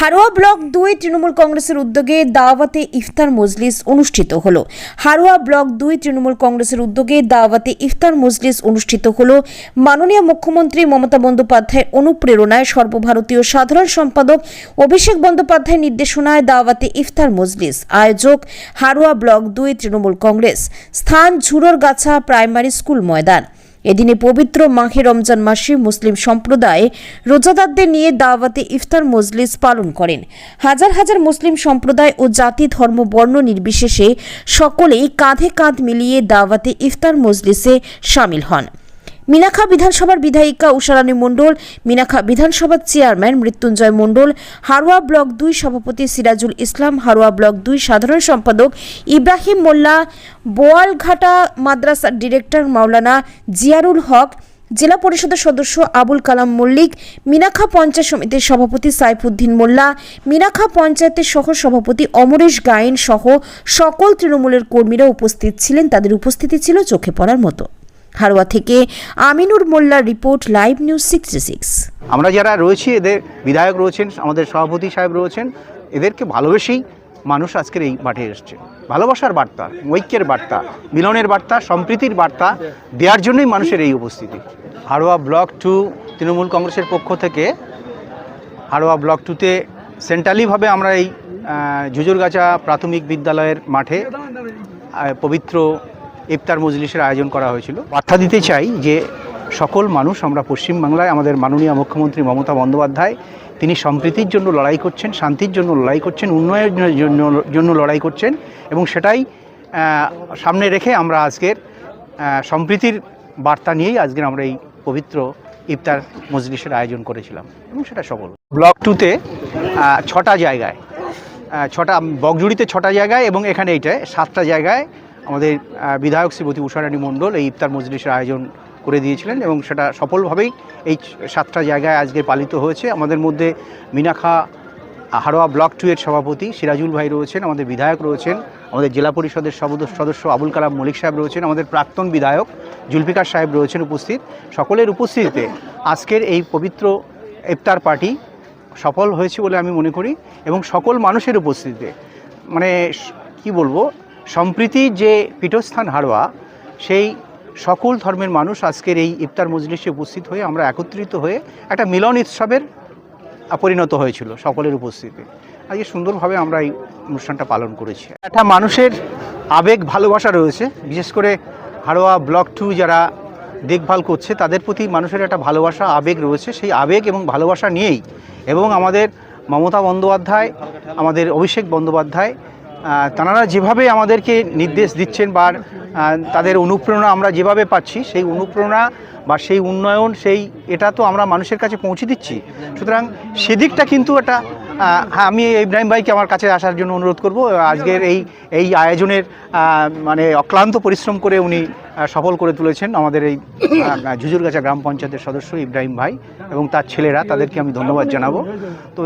Haroa block দুই তৃণমূল কংগ্রেসের উদ্যোগে দাওয়াতে ইফতার মজলিস অনুষ্ঠিত হল। হারোয়া ব্লক দুই তৃণমূল কংগ্রেসের উদ্যোগে দাওয়াতে ইফতার মজলিস অনুষ্ঠিত হল। মাননীয় মুখ্যমন্ত্রী মমতা বন্দ্যোপাধ্যায়ের অনুপ্রেরণায় সর্বভারতীয় সাধারণ সম্পাদক অভিষেক বন্দ্যোপাধ্যায়ের নির্দেশনায় দাওয়াতে ইফতার মজলিস আয়োজক হারোয়া ব্লক দুই তৃণমূল কংগ্রেস। স্থান ঝুরোরগাছা প্রাইমারি স্কুল ময়দান। এদিনে পবিত্র মাহে রমজান মাসে মুসলিম সম্প্রদায় রোজাদারদের নিয়ে দাওয়াতে ইফতার মজলিস পালন করেন। হাজার হাজার মুসলিম সম্প্রদায় ও জাতি, ধর্ম, বর্ণ নির্বিশেষে সকলেই কাঁধে কাঁধ মিলিয়ে দাওয়াতে ইফতার মজলিসে সামিল হন। মিনাখা বিধানসভার বিধায়িকা উষারানী মণ্ডল মিনাখা বিধানসভার চেয়ারম্যান মৃত্যুঞ্জয় মণ্ডল, হারোয়া ব্লক দুই সভাপতি সিরাজুল ইসলাম, হারোয়া ব্লক দুই সাধারণ সম্পাদক ইব্রাহিম মোল্লা, বোয়ালঘাটা মাদ্রাসার ডিরেক্টর মাওলানা জিয়ারুল হক, জেলা পরিষদের সদস্য আবুল কালাম মল্লিক মিনাখা পঞ্চায়েত সমিতির সভাপতি সাইফুদ্দিন মোল্লা মিনাখা পঞ্চায়েতের সহ সভাপতি অমরেশ গায়েন সহ সকল তৃণমূলের কর্মীরা উপস্থিত ছিলেন। তাদের উপস্থিতি ছিল চোখে পড়ার মতো। হারোয়া থেকে আমিনুর মোল্লার report live news sixty six. আমরা যারা রয়েছি এদের বিধায়ক রয়েছেন আমাদের সভাপতি সাহেব রয়েছেন এদেরকে ভালোবেসেই মানুষ আজকের এই মাঠে এসছে। ভালোবাসার বার্তা ঐক্যের বার্তা মিলনের বার্তা সম্প্রীতির বার্তা দেওয়ার জন্যই মানুষের এই উপস্থিতি। হাড়োয়া ব্লক টু তৃণমূল কংগ্রেসের পক্ষ থেকে হাড়োয়া ব্লক টুতে সেন্ট্রালিভাবে আমরা এই জুজুরগাছা প্রাথমিক বিদ্যালয়ের মাঠে পবিত্র ইফতার মজলিসের আয়োজন করা হয়েছিল। বার্তা দিতে চাই যে সকল মানুষ, আমরা পশ্চিমবাংলায় আমাদের মাননীয় মুখ্যমন্ত্রী মমতা বন্দ্যোপাধ্যায়, তিনি সম্প্রীতির জন্য লড়াই করছেন, শান্তির জন্য লড়াই করছেন, উন্নয়নের জন্য জন্য লড়াই করছেন এবং সেটাই সামনে রেখে আমরা আজকের সম্প্রীতির বার্তা নিয়েই আজকের আমরা এই পবিত্র ইফতার মজলিসের আয়োজন করেছিলাম এবং সেটা সফল। ব্লক টুতে ছটা জায়গায় ছটা বকজুড়িতে ছটা জায়গায় এবং এখানে এইটায়, সাতটা জায়গায় আমাদের বিধায়ক শ্রীমতী উষারানী মণ্ডল এই ইফতার মজলিসের আয়োজন করে দিয়েছিলেন এবং সেটা সফলভাবেই এই সাতটা জায়গায় আজকে পালিত হয়েছে। আমাদের মধ্যে মিনাখা হাড়োয়া ব্লক টু এর সভাপতি সিরাজুল ভাই রয়েছেন, আমাদের বিধায়ক রয়েছেন, আমাদের জেলা পরিষদের সদস্য আবুল কালাম মলিক সাহেব রয়েছেন, আমাদের প্রাক্তন বিধায়ক জুলফিকার সাহেব রয়েছেন উপস্থিত। সকলের উপস্থিতিতে আজকের এই পবিত্র ইফতার পার্টি সফল হয়েছে বলে আমি মনে করি এবং সকল মানুষের উপস্থিতিতে মানে কি বলব সম্প্রীতির যে পীঠস্থান হাড়োয়া সেই সকল ধর্মের মানুষ আজকের এই ইফতার মজলিসে উপস্থিত হয়ে আমরা একত্রিত হয়ে একটা মিলন উৎসবের পরিণত হয়েছিল সকলের উপস্থিতি আজকে সুন্দরভাবে আমরা এই অনুষ্ঠানটা পালন করেছি। একটা মানুষের আবেগ, ভালোবাসা রয়েছে। বিশেষ করে হাড়োয়া ব্লক টু যারা দেখভাল করছে, তাদের প্রতি মানুষের একটা ভালোবাসা, আবেগ রয়েছে। সেই আবেগ এবং ভালোবাসা নিয়েই এবং আমাদের মমতা বন্দ্যোপাধ্যায়, আমাদের অভিষেক বন্দ্যোপাধ্যায় তাঁরা যেভাবে আমাদেরকে নির্দেশ দিচ্ছেন বা তাদের অনুপ্রেরণা আমরা যেভাবে পাচ্ছি, সেই অনুপ্রেরণা বা সেই উন্নয়ন, সেই এটা তো আমরা মানুষের কাছে পৌঁছে দিচ্ছি। সুতরাং সেদিকটা কিন্তু একটা হ্যাঁ আমি ইব্রাহিম ভাইকে আমার কাছে আসার জন্য অনুরোধ করব। আজকের এই এই আয়োজনের মানে অক্লান্ত পরিশ্রম করে উনি সফল করে তুলেছেন আমাদের এই ঝুজুরগাছা গ্রাম পঞ্চায়েতের সদস্য ইব্রাহিম ভাই এবং তার ছেলেরা, তাদেরকে আমি ধন্যবাদ জানাব। তো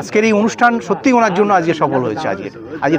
আজকের এই অনুষ্ঠান সত্যিই ওনার জন্য আজকে সফল হয়েছে আজকে আজকে